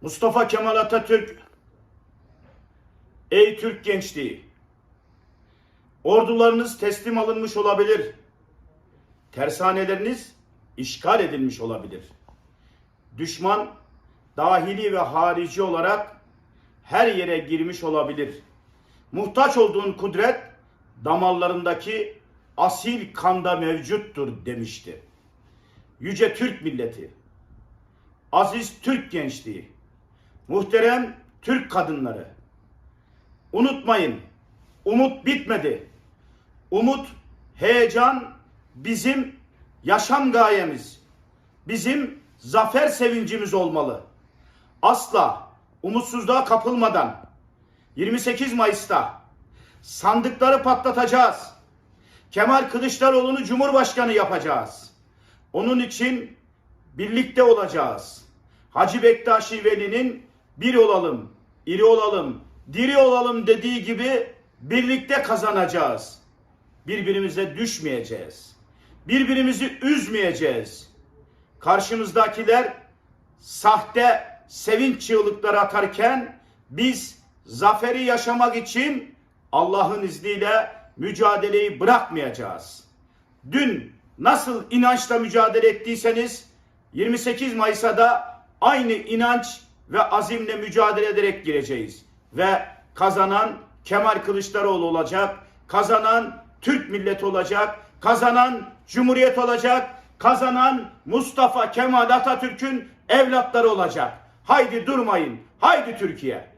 Mustafa Kemal Atatürk, ey Türk gençliği, ordularınız teslim alınmış olabilir, tersaneleriniz işgal edilmiş olabilir. Düşman dahili ve harici olarak her yere girmiş olabilir. Muhtaç olduğun kudret damarlarındaki asil kanda mevcuttur demişti. Yüce Türk milleti, aziz Türk gençliği, muhterem Türk kadınları. Unutmayın, umut bitmedi. Umut, heyecan bizim yaşam gayemiz. Bizim zafer sevincimiz olmalı. Asla umutsuzluğa kapılmadan 28 Mayıs'ta sandıkları patlatacağız. Kemal Kılıçdaroğlu'nu Cumhurbaşkanı yapacağız. Onun için birlikte olacağız. Hacı Bektaşi Veli'nin bir olalım, iri olalım, diri olalım dediği gibi birlikte kazanacağız. Birbirimize düşmeyeceğiz. Birbirimizi üzmeyeceğiz. Karşımızdakiler sahte sevinç çığlıkları atarken biz zaferi yaşamak için Allah'ın izniyle mücadeleyi bırakmayacağız. Dün nasıl inançla mücadele ettiyseniz 28 Mayıs'a da aynı inanç ve azimle mücadele ederek gireceğiz. Ve kazanan Kemal Kılıçdaroğlu olacak, kazanan Türk milleti olacak, kazanan Cumhuriyet olacak, kazanan Mustafa Kemal Atatürk'ün evlatları olacak. Haydi durmayın, haydi Türkiye.